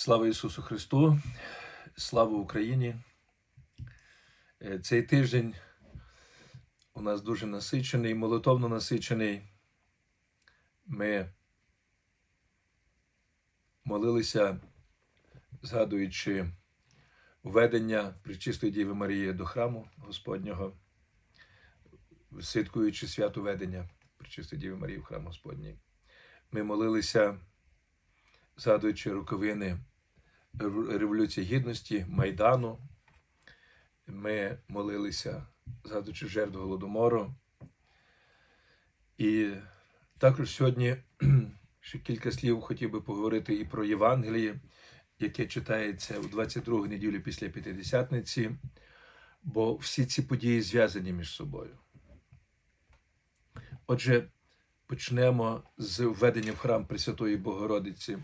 Слава Ісусу Христу, слава Україні. Е, Цей тиждень у нас дуже насичений, молитовно насичений. Ми молилися, згадуючи введення Пречистої Діви Марії до храму Господнього, святкуючи свято ведення Пречистої Діви Марії в храм Господній. Ми молилися, згадуючи роковини Революції Гідності, Майдану. Ми молилися, згадуючи жертв Голодомору. І також сьогодні ще кілька слів хотів би поговорити і про Євангеліє, яке читається у 22 неділю після П'ятидесятниці, бо всі ці події зв'язані між собою. Отже, почнемо з введення в храм Пресвятої Богородиці.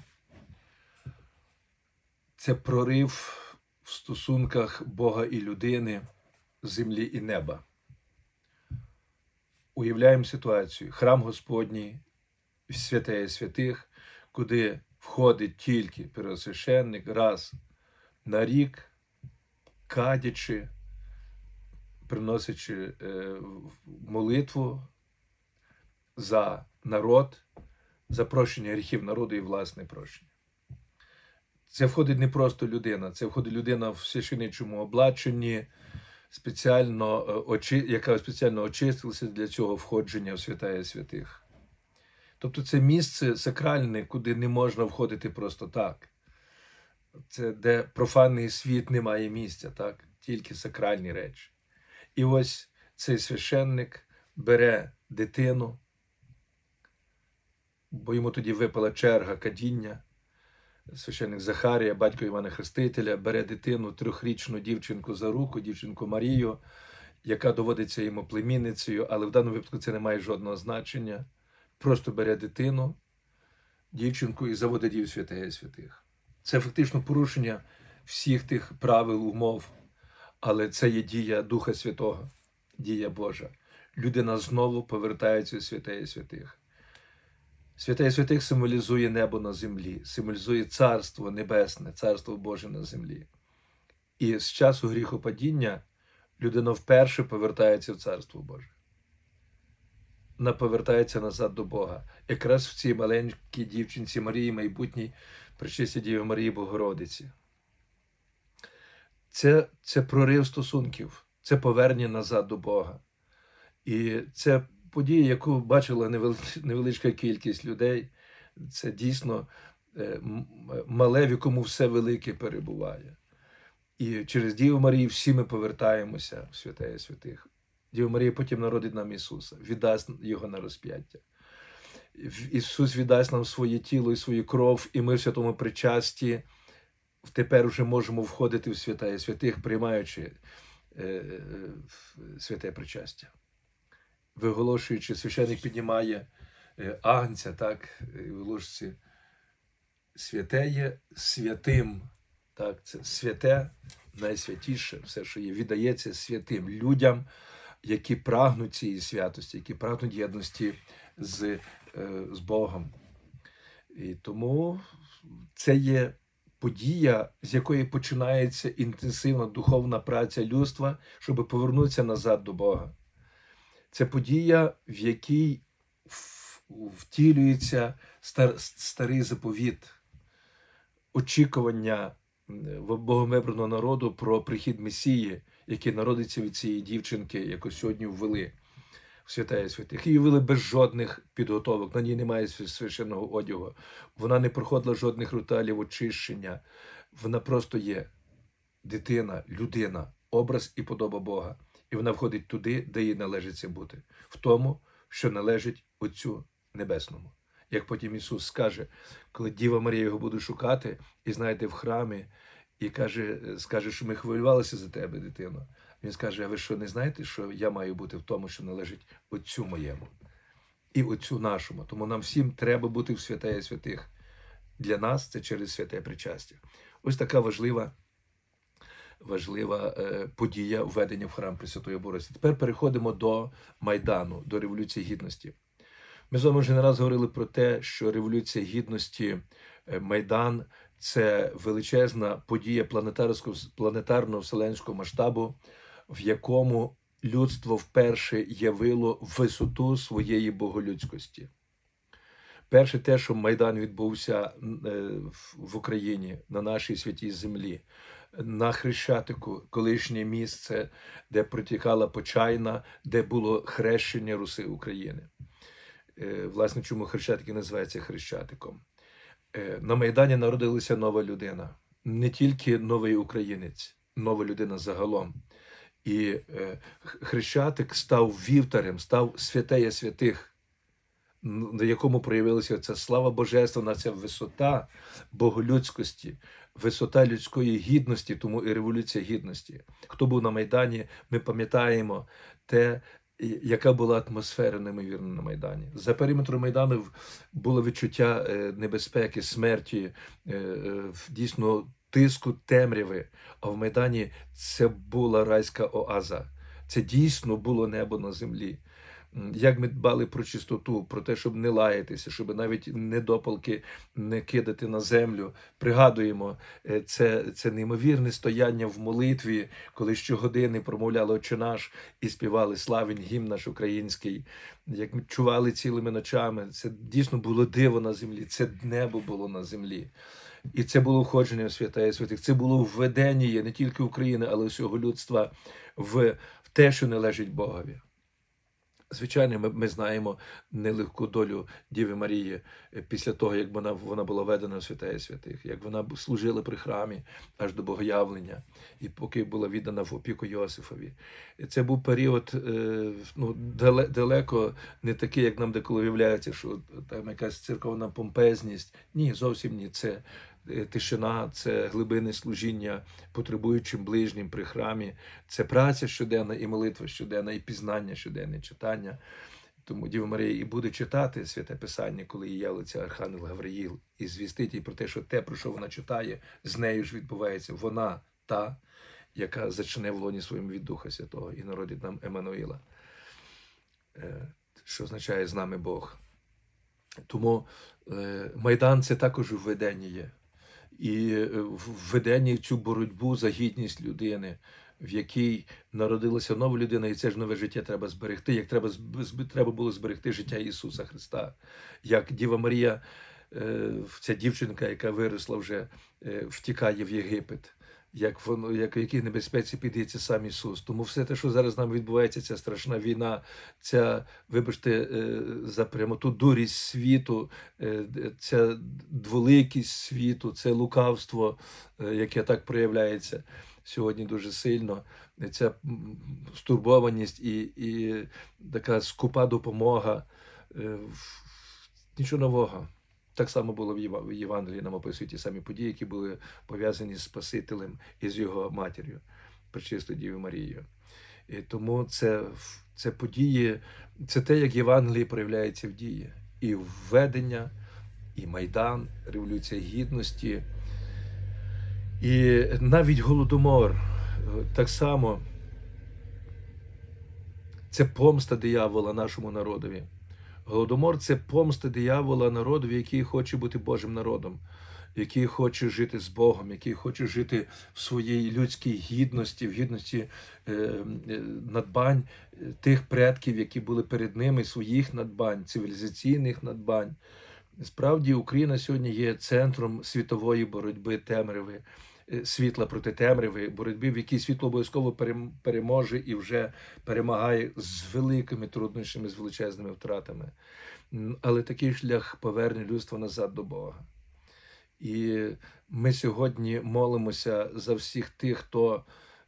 Це прорив в стосунках Бога і людини, землі і неба. Уявляємо ситуацію: храм Господній, святеє святих, куди входить тільки первосвященник раз на рік, кадячи, приносячи е, молитву за народ, за прощення гріхів народу і власне прощення. Це входить не просто людина, це входить людина в священичому облаченні, спеціально, е, очи, яка спеціально очистилася для цього входження в святая святих. Тобто це місце сакральне, куди не можна входити просто так. Це де профанний світ не має місця, так? тільки сакральні речі. І ось цей священник бере дитину, бо йому тоді випала черга кадіння. Священник Захарія, батько Івана Хрестителя, бере дитину, трьохрічну дівчинку за руку, дівчинку Марію, яка доводиться йому племінницею, але в даному випадку це не має жодного значення. Просто бере дитину, дівчинку і заводить її в святеє святих. Це фактично порушення всіх тих правил, умов, але це є дія Духа Святого, дія Божа. Людина знову повертається у святеє святих. Святе святих символізує небо на землі, символізує царство небесне, царство Боже на землі. І з часу гріхопадіння людина вперше повертається в царство Боже. Вона повертається назад до Бога. Якраз в цій маленькій дівчинці Марії, майбутній причисті Діви Марії Богородиці. Це, це прорив стосунків, це повернення назад до Бога. І це подія, яку бачила невеличка кількість людей, це дійсно е, мале, в якому все велике перебуває. І через Діву Марію всі ми повертаємося в святеє святих. Діва Марія потім народить нам Ісуса, віддасть його на розп'яття. Ісус віддасть нам своє тіло і свою кров, і ми в святому причасті тепер вже можемо входити в святає святих, приймаючи е, е, святе причастя виголошуючи, священник піднімає е, агнця, так, і в ложці святе є святим. Так, це святе, найсвятіше, все, що є, віддається святим людям, які прагнуть цієї святості, які прагнуть єдності з, е, з Богом. І тому це є подія, з якої починається інтенсивна духовна праця людства, щоб повернутися назад до Бога. Це подія, в якій втілюється стар, старий заповіт, очікування м, Богом вибраного народу про прихід Месії, який народиться від цієї дівчинки, яку сьогодні ввели в святая святих. Її ввели без жодних підготовок. На ній немає священного одягу. Вона не проходила жодних ритуалів очищення. Вона просто є дитина, людина, образ і подоба Бога. І вона входить туди, де їй належиться бути, в тому, що належить Отцю Небесному. Як потім Ісус скаже, коли Діва Марія його буде шукати і знайде в храмі, і каже, скаже, що ми хвилювалися за тебе, дитино. Він скаже: А ви що не знаєте, що я маю бути в тому, що належить Отцю моєму і Отцю нашому. Тому нам всім треба бути в святеє святих. Для нас це через святе причастя. Ось така важлива важлива е, подія введення в храм Пресвятої Богородиці. Тепер переходимо до Майдану, до Революції Гідності. Ми з вами вже не раз говорили про те, що Революція Гідності, е, Майдан це величезна подія планетарного вселенського масштабу, в якому людство вперше явило висоту своєї боголюдськості. Перше те, що Майдан відбувся е, в Україні на нашій святій землі, на Хрещатику, колишнє місце, де протікала Почайна, де було хрещення Руси України. Е, Власне, чому Хрещатик називається Хрещатиком? Е, На Майдані народилася нова людина, не тільки новий українець, нова людина загалом. І е, Хрещатик став вівтарем, став святеє святих, на якому проявилася ця слава божественна, ця висота боголюдськості, висота людської гідності, тому і революція гідності. Хто був на Майдані, ми пам'ятаємо те, яка була атмосфера неймовірна на Майдані. За периметром Майдану було відчуття е, небезпеки, смерті, е, е, дійсно тиску темряви. А в Майдані це була райська оаза. Це дійсно було небо на землі. Як ми дбали про чистоту, про те, щоб не лаятися, щоб навіть недопалки не кидати на землю. Пригадуємо, е, це, це неймовірне стояння в молитві, коли щогодини промовляли «Отче наш і співали славень гімн наш український, як ми чували цілими ночами. Це дійсно було диво на землі, це небо було на землі. І це було входження святая святих. Це було введення не тільки України, але й всього людства в те, що належить Богові. Звичайно, ми, ми знаємо нелегку долю Діви Марії е, після того, як вона, вона була введена в святая святих, як вона служила при храмі аж до богоявлення, і поки була віддана в опіку Йосифові. Це був період е, ну, дале- далеко не такий, як нам деколи виявляється, що там якась церковна помпезність. Ні, зовсім ні. Це тишина, це глибинне служіння потребуючим ближнім при храмі, це праця щоденна і молитва щоденна, і пізнання щоденне, читання. Тому Діва Марія і буде читати святе Писання, коли їй явиться Архангел Гавриїл, і звістить їй про те, що те, про що вона читає, з нею ж відбувається. Вона та, яка зачне в лоні своєму від Духа Святого і народить нам Еммануїла, Е, що означає з нами Бог. Тому е, Майдан це також введення є. І е, введення в цю боротьбу за гідність людини, в якій народилася нова людина, і це ж нове життя треба зберегти, як треба, треба було зберегти життя Ісуса Христа. Як Діва Марія, е, ця дівчинка, яка виросла вже, е, втікає в Єгипет. Як воно, як якій небезпеці підеться сам Ісус. Тому все те, що зараз з нами відбувається, ця страшна війна, ця, вибачте, е, за прямоту дурість світу, е, ця дволикість світу, це лукавство, е, яке так проявляється сьогодні дуже сильно. Ця стурбованість і, і така скупа допомога. Нічого нового. Так само було в Євангелії, нам описують ті самі події, які були пов'язані з Спасителем і з його матір'ю, Пречистою Дівою Марією. І тому це, це події, це те, як Євангеліє проявляється в дії. І введення, і Майдан, Революція Гідності, і навіть Голодомор так само це помста диявола нашому народові. Голодомор це помста диявола народові, який хоче бути Божим народом, який хоче жити з Богом, який хоче жити в своїй людській гідності, в гідності е, е, надбань е, тих предків, які були перед ними, своїх надбань, цивілізаційних надбань. Справді, Україна сьогодні є центром світової боротьби темряви, світла проти темряви, боротьби, в якій світло обов'язково переможе і вже перемагає з великими труднощами, з величезними втратами. Але такий шлях поверне людство назад до Бога. І ми сьогодні молимося за всіх тих, хто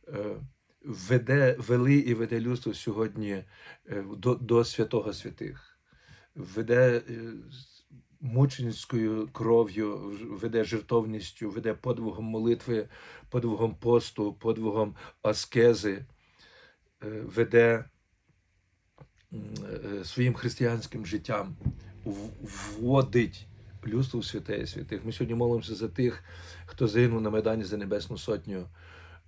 е, веде, вели і веде людство сьогодні е, до, до святого святих, веде е, мученською кров'ю, веде жертовністю, веде подвигом молитви, подвигом посту, подвигом аскези, е, веде е, своїм християнським життям, вводить людство в святе святих. Ми сьогодні молимося за тих, хто загинув на Майдані за Небесну Сотню.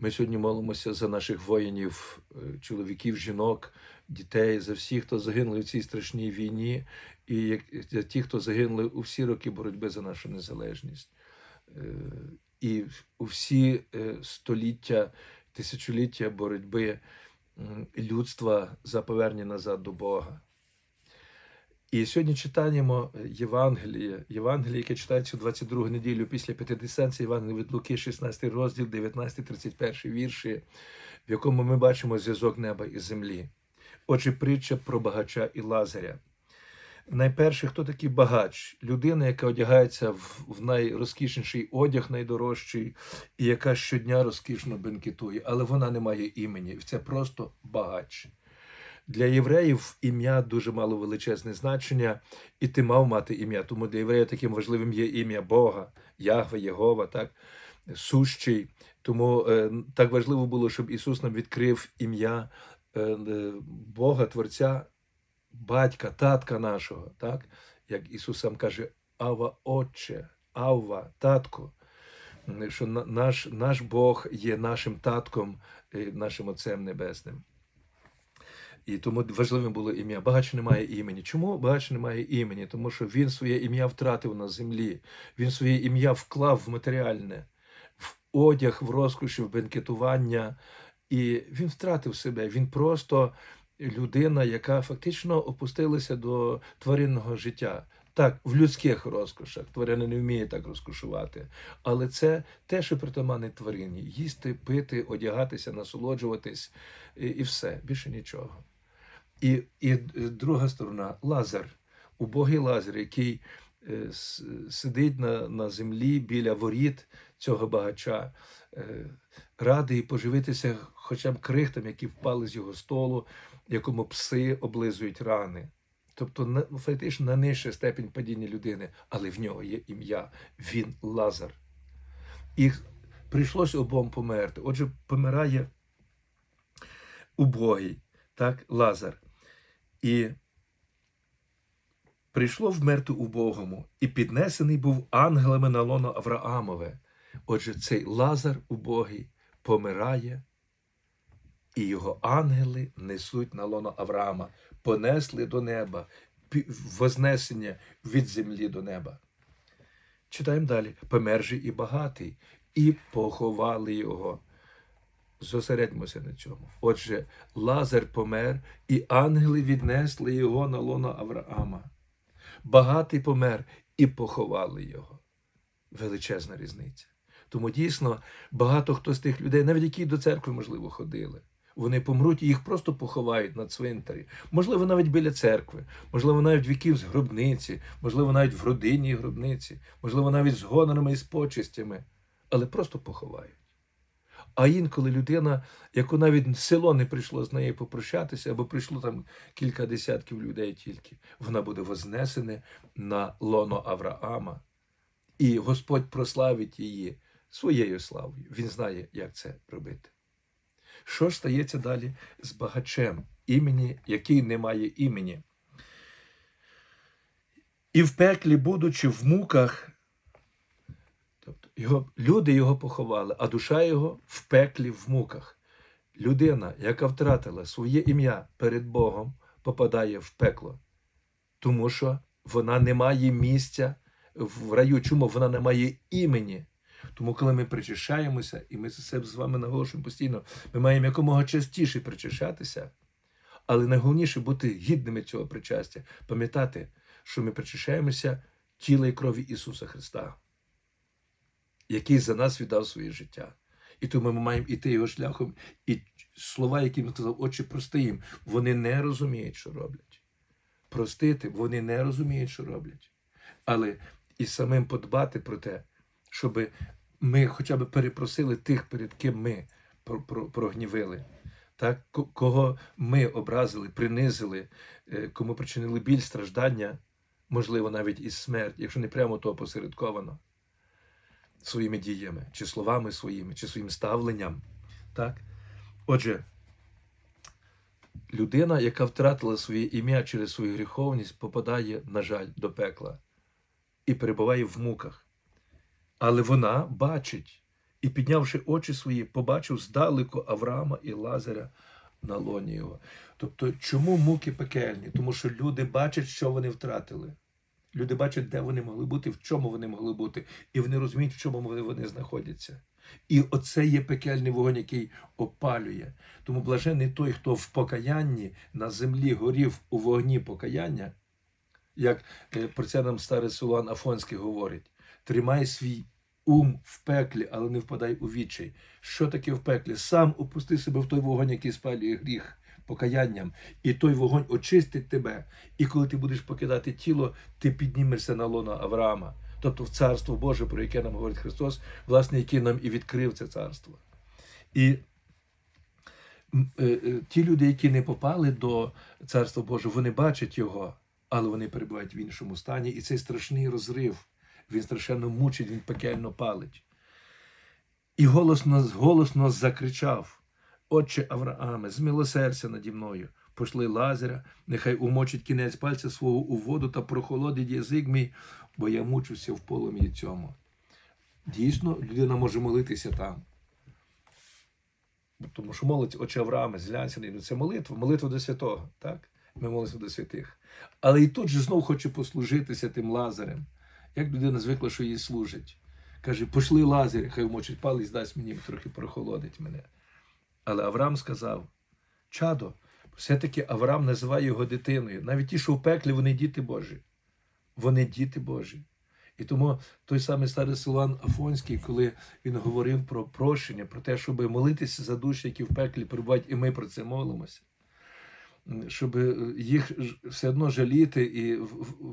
Ми сьогодні молимося за наших воїнів, е, чоловіків, жінок, дітей, за всіх, хто загинули в цій страшній війні, і за ті, хто загинули у всі роки боротьби за нашу незалежність. Е, І у всі е, століття, тисячоліття боротьби людства за повернення назад до Бога. І сьогодні читаємо Євангеліє, Євангеліє, яке читається 22 неділю після П'ятидесятниці, Євангеліє від Луки, 16 розділ, 19-31 вірші, в якому ми бачимо зв'язок неба і землі. Отже, притча про багача і Лазаря. Найперше, хто такий багач? Людина, яка одягається в, найрозкішніший одяг, найдорожчий, і яка щодня розкішно бенкетує, але вона не має імені. Це просто багач. Для євреїв ім'я дуже мало величезне значення, і ти мав мати ім'я. Тому для євреїв таким важливим є ім'я Бога, Ягве, Єгова, так, сущий. Тому е, так важливо було, щоб Ісус нам відкрив ім'я Бога, Творця, батька, татка нашого, так? Як Ісус сам каже, Ава Отче, Авва, татко. Що наш, наш Бог є нашим татком, е, нашим Отцем Небесним. І тому важливим було ім'я. Багач не має імені. Чому багач не має імені? Тому що він своє ім'я втратив на землі, він своє ім'я вклав в матеріальне, в одяг, в розкоші, в бенкетування. І він втратив себе. Він просто людина, яка фактично опустилася до тваринного життя. Так, в людських розкошах. Тварина не вміє так розкошувати. Але це те, що притаманне тварині: їсти, пити, одягатися, насолоджуватись і, і все, більше нічого. І, і друга сторона Лазар, убогий Лазар, який сидить на, на землі біля воріт цього багача, е, радий поживитися хоча б крихтам, які впали з його столу, якому пси облизують рани. Тобто, фактично на нижча степень падіння людини, але в нього є ім'я. Він Лазар. І прийшлось обом померти. Отже, помирає убогий, так, Лазар. І прийшло вмерти убогому, і піднесений був ангелами на лоно Авраамове. Отже, цей Лазар убогий помирає, і його ангели несуть на лоно Авраама, понесли до неба, вознесення від землі до неба. Читаємо далі. Помер же і багатий, і поховали його. Зосередьмося на цьому. Отже, Лазар помер, і ангели віднесли його на лоно Авраама. Багатий помер і поховали його. Величезна різниця. Тому дійсно багато хто з тих людей, навіть які до церкви, можливо, ходили, вони помруть і їх просто поховають на цвинтарі. Можливо, навіть біля церкви, можливо, навіть в якійсь гробниці, можливо, навіть в родинній гробниці, можливо, навіть з гонорами і з почестями, але просто поховають. А інколи людина, яку навіть село не прийшло з нею попрощатися, або прийшло там кілька десятків людей тільки, вона буде вознесена на лоно Авраама, і Господь прославить її своєю славою. Він знає, як це робити. Що ж стається далі з багачем, імені, який не має імені? І в пеклі, будучи в муках, його, люди його поховали, а душа його в пеклі в муках. Людина, яка втратила своє ім'я перед Богом, попадає в пекло, тому що вона не має місця в раю. Чому вона не має імені? Тому, коли ми причащаємося, і ми це з вами наголошуємо постійно, ми маємо якомога частіше причащатися, але найголовніше бути гідними цього причастя, пам'ятати, що ми причащаємося тіла і крові Ісуса Христа, який за нас віддав своє життя. І тому ми маємо іти його шляхом, і слова, які він сказав, отче, прости їм, вони не розуміють, що роблять. Простити, вони не розуміють, що роблять. Але і самим подбати про те, щоб ми хоча б перепросили тих, перед ким ми про- про- прогнівили, так? кого ми образили, принизили, е, кому причинили біль, страждання, можливо, навіть і смерть, якщо не прямо то посередковано своїми діями, чи словами своїми, чи своїм ставленням. Так? Отже, людина, яка втратила своє ім'я через свою гріховність, попадає, на жаль, до пекла і перебуває в муках. Але вона бачить і, піднявши очі свої, побачив здалеку Авраама і Лазаря на лоні його. Тобто, чому муки пекельні? Тому що люди бачать, що вони втратили. Люди бачать, де вони могли бути, в чому вони могли бути, і вони розуміють, в чому вони, знаходяться. І оце є пекельний вогонь, який опалює. Тому блажений той, хто в покаянні на землі горів у вогні покаяння, як е, про це нам старий Сулан Афонський говорить: тримай свій ум в пеклі, але не впадай у відчай. Що таке в пеклі? Сам опусти себе в той вогонь, який спалює гріх покаянням, і той вогонь очистить тебе. І коли ти будеш покидати тіло, ти піднімешся на лоно Авраама, тобто в царство Боже, про яке нам говорить Христос, власне, який нам і відкрив це царство. І е, е, ті люди, які не попали до царства Божого, вони бачать його, але вони перебувають в іншому стані. І цей страшний розрив, він страшенно мучить, він пекельно палить. І голосно, голосно закричав: Отче Аврааме, змилосердя наді мною, пошли лазаря, нехай умочить кінець пальця свого у воду та прохолодить язик мій, бо я мучуся в полум'ї цьому. Дійсно, людина може молитися там. Тому що молиться Отче Аврааме, зглянься, на- це молитва, молитва до святого, так? Ми молимося до святих. Але і тут же знов хоче послужитися тим лазарем. Як людина звикла, що їй служить. Каже, пошли лазаря, хай вмочить палець, дасть мені трохи прохолодить мене. Але Авраам сказав: Чадо, все-таки Авраам називає його дитиною. Навіть ті, що в пеклі, вони діти Божі. Вони діти Божі. І тому той самий старий Силуан Афонський, коли він говорив про прощення, про те, щоб молитися за душі, які в пеклі перебувають, і ми про це молимося, щоб їх все одно жаліти і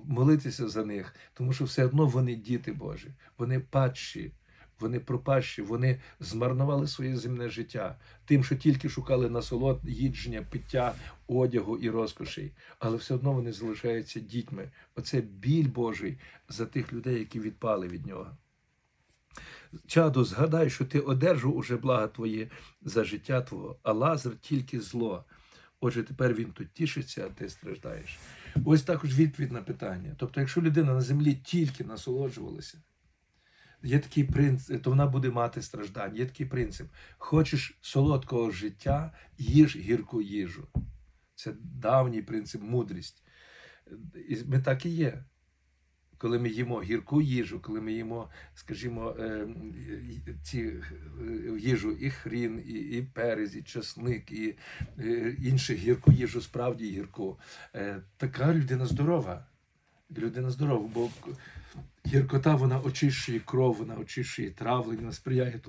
молитися за них, тому що все одно вони діти Божі, вони падші, вони пропащі, вони змарнували своє земне життя тим, що тільки шукали насолод, їдження, пиття, одягу і розкошей, але все одно вони залишаються дітьми. Оце біль Божий за тих людей, які відпали від нього. Чадо, згадай, що ти одержав уже блага твої за життя твого, а Лазар тільки зло. Отже, тепер він тут тішиться, а ти страждаєш. Ось також відповідь на питання. Тобто, якщо людина на землі тільки насолоджувалася, є такий принцип, то вона буде мати страждання. Є такий принцип: хочеш солодкого життя, їж гірку їжу. Це давній принцип, мудрість. І ми так і є. Коли ми їмо гірку їжу, коли ми їмо, скажімо, е, ці е, їжу і хрін, і, і перець, і чесник, і е, іншу гірку їжу, справді гірку. Е, Така людина здорова. Людина здорова, бо гіркота вона очищує кров, вона очищує травлення, вона сприяє.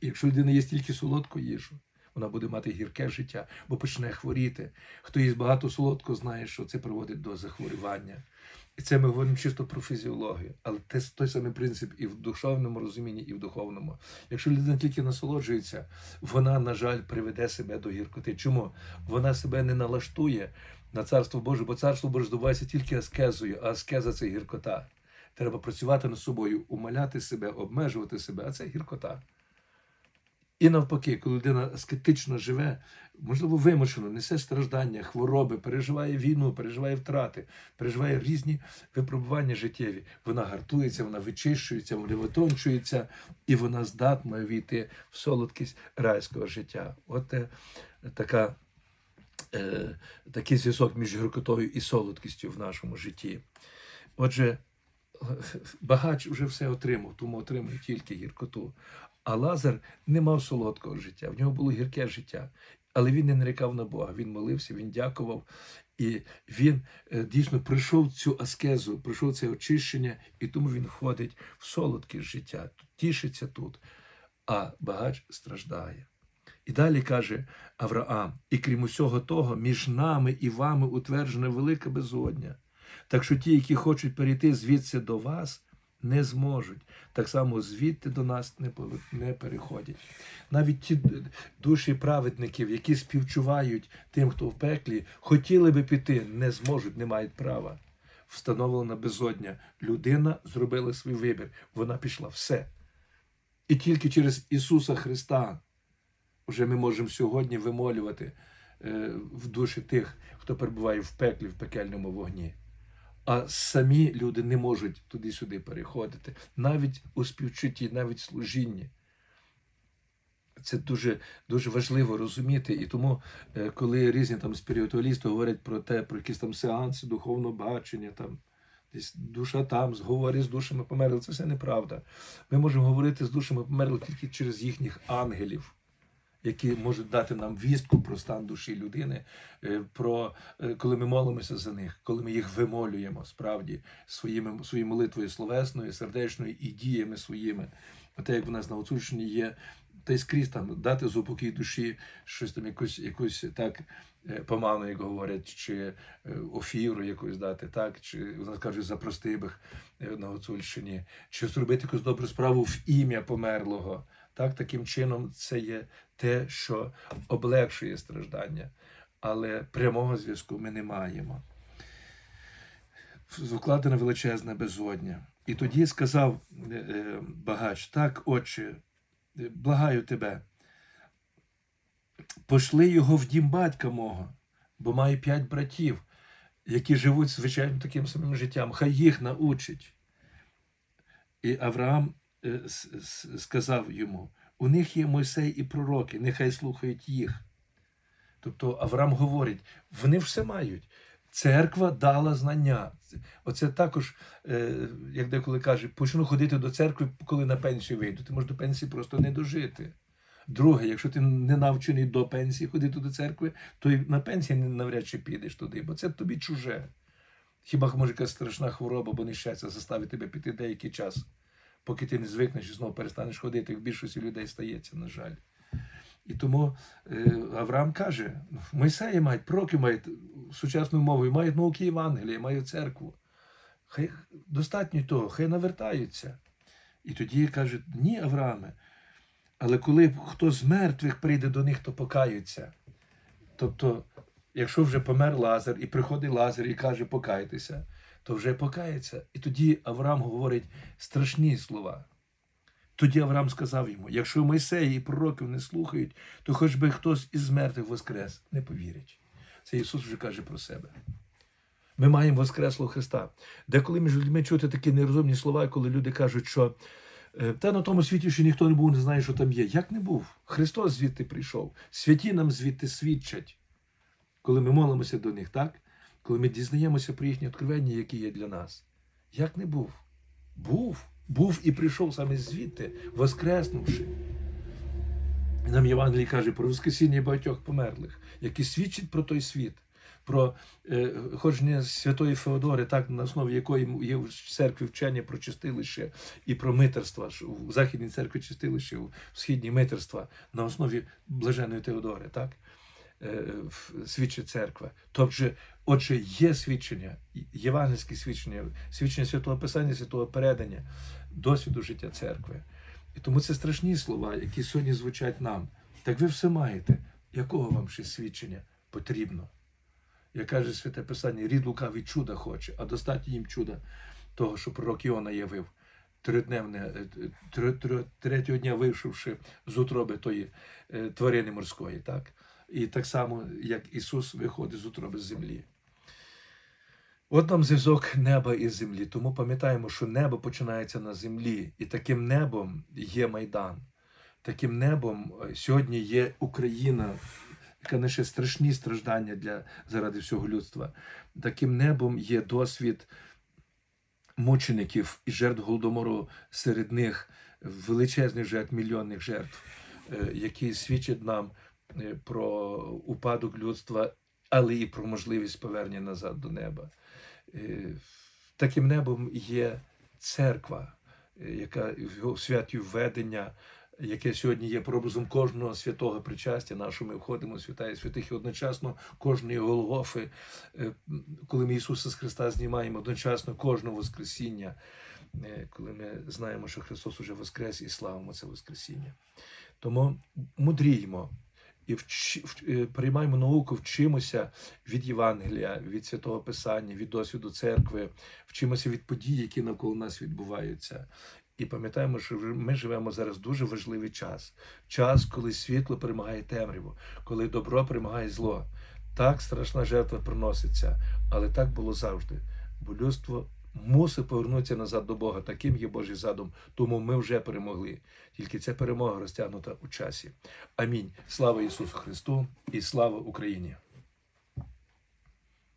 І якщо людина їсть тільки солодку їжу, вона буде мати гірке життя, бо почне хворіти. Хто їсть багато солодкого, знає, що це приводить до захворювання. І це ми говоримо чисто про фізіологію, але те, той самий принцип і в душовному розумінні, і в духовному. Якщо людина тільки насолоджується, вона, на жаль, приведе себе до гіркоти. Чому? Вона себе не налаштує на царство Боже, бо царство Боже здобувається тільки аскезою, а аскеза це гіркота. Треба працювати над собою, умаляти себе, обмежувати себе, а це гіркота. І навпаки, коли людина аскетично живе, можливо, вимушено, несе страждання, хвороби, переживає війну, переживає втрати, переживає різні випробування життєві. Вона гартується, вона вичищується, вона витончується, і вона здатна війти в солодкість райського життя. От е, така, такий зв'язок між гіркотою і солодкістю в нашому житті. Отже, багач вже все отримав, тому отримує тільки гіркоту. А Лазар не мав солодкого життя, в нього було гірке життя. Але він не нарікав на Бога. Він молився, він дякував. І він е, дійсно пройшов цю аскезу, пройшов це очищення, і тому він входить в солодке життя, тішиться тут, а багач страждає. І далі каже Авраам: і крім усього того, між нами і вами утверджена велика безодня. Так що ті, які хочуть перейти звідси до вас, не зможуть. Так само звідти до нас не, переходять. Навіть ті душі праведників, які співчувають тим, хто в пеклі, хотіли би піти, не зможуть, не мають права. Встановлена безодня. Людина зробила свій вибір. Вона пішла все. І тільки через Ісуса Христа вже ми можемо сьогодні вимолювати е, в душі тих, хто перебуває в пеклі, в пекельному вогні. А самі люди не можуть туди-сюди переходити, навіть у співчутті, навіть служінні. Це дуже, дуже важливо розуміти. І тому, е, коли різні там спіритуалісти говорять про те, про якісь там сеанси, духовного бачення, там, десь душа там, зговорі з душами померлих. Це все неправда. Ми можемо говорити з душами померлих тільки через їхніх ангелів, які можуть дати нам вістку про стан душі людини, е, про е, коли ми молимося за них, коли ми їх вимолюємо справді своїми своєю молитвою словесною, сердечною і діями своїми. Оте, як в нас на Гуцульщині є, та й скрізь там дати зупокій душі, щось там якусь, якусь так е, поману, як говорять, чи офіру якусь дати, так, чи у нас кажуть за простибих на Гуцульщині, чи зробити якусь добру справу в ім'я померлого. Так, таким чином, це є те, що облегшує страждання, але прямого зв'язку ми не маємо. Вкладена величезна безодня. І тоді сказав е, е, багач: так, отче, е, благаю тебе, пошли його в дім батька мого, бо має п'ять братів, які живуть звичайно таким самим життям. Хай їх научить. І Авраам сказав йому: у них є Мойсей і пророки, нехай слухають їх. Тобто Авраам говорить, вони все мають. Церква дала знання. Оце також, е, як деколи каже, почну ходити до церкви, коли на пенсію вийду. Ти можеш до пенсії просто не дожити. Друге, якщо ти не навчений до пенсії ходити до церкви, то і на пенсії навряд чи підеш туди, бо це тобі чуже. Хіба може якась страшна хвороба, бо нещастя заставить тебе піти деякий час, поки ти не звикнеш і знову перестанеш ходити, як в більшості людей стається, на жаль. І тому е, Авраам каже: Мойсеї мають, пророки мають сучасною мовою, мають науки Євангелія, мають церкву. Хай достатньо того, хай навертаються. І тоді каже: ні, Аврааме, але коли хто з мертвих прийде до них, то покаються. Тобто, якщо вже помер Лазар, і приходить Лазар і каже покайтеся, то вже покається. І тоді Авраам говорить страшні слова. Тоді Авраам сказав йому: якщо Мойсеї і пророків не слухають, то хоч би хтось із мертвих воскрес, не повірять. Це Ісус вже каже про себе. Ми маємо Воскреслого Христа. Деколи між людьми чути такі нерозумні слова, коли люди кажуть, що е, та на тому світі ще ніхто не був, не знає, що там є. Як не був? Христос звідти прийшов. Святі нам звідти свідчать, коли ми молимося до них, так? Коли ми дізнаємося про їхні откровення, які є для нас. Як не був? Був. Був і прийшов саме звідти, воскреснувши. Нам Євангелій каже про воскресіння багатьох померлих, які свідчать про той світ, про е, ходження святої Феодори, так на основі якої є в церкві вчення про чистилище і про митерства. що В Західній церкві чистилище, в східній митерства на основі блаженої Теодори, так? Е, свідчить церква. Тобто, отже, є свідчення, євангельські свідчення, свідчення святого Писання, святого передання, досвіду життя церкви. І тому це страшні слова, які сьогодні звучать нам. Так ви все маєте. Якого вам ще свідчення потрібно? Як каже святе Писання, рід лукавий чуда хоче, а достатньо їм чуда того, що пророк Іона явив. Тридневне, е, тр- тр- третього дня вийшовши з утроби тої е, тварини морської, так? І так само, як Ісус виходить з утроби землі. От нам зв'язок неба і землі. Тому пам'ятаємо, що небо починається на землі, і таким небом є Майдан. Таким небом е, сьогодні є Україна, яка несе страшні страждання для, заради всього людства. Таким небом є досвід мучеників і жертв голодомору серед них, величезних жертв, мільйонних жертв, е, які свідчать нам про упадок людства, але і про можливість повернення назад до неба. Е, Таким небом є церква, е, яка в святі введення, яке сьогодні є прообразом кожного святого причастя нашого. Ми входимо свята і святих, і одночасно кожної Голгофи, е, коли ми Ісуса з Христа знімаємо, одночасно кожного Воскресіння, е, коли ми знаємо, що Христос уже Воскрес і славимо це Воскресіння. Тому мудріймо і вч... е, приймаємо науку, вчимося від Євангелія, від святого Писання, від досвіду церкви, вчимося від подій, які навколо нас відбуваються. І пам'ятаємо, що ми живемо зараз дуже важливий час. Час, коли світло перемагає темряву, коли добро перемагає зло. Так страшна жертва приноситься, але так було завжди. Бо людство мусить повернутися назад до Бога. Таким є Божий задум. Тому ми вже перемогли. Тільки ця перемога розтягнута у часі. Амінь. Слава Ісусу Христу і слава Україні!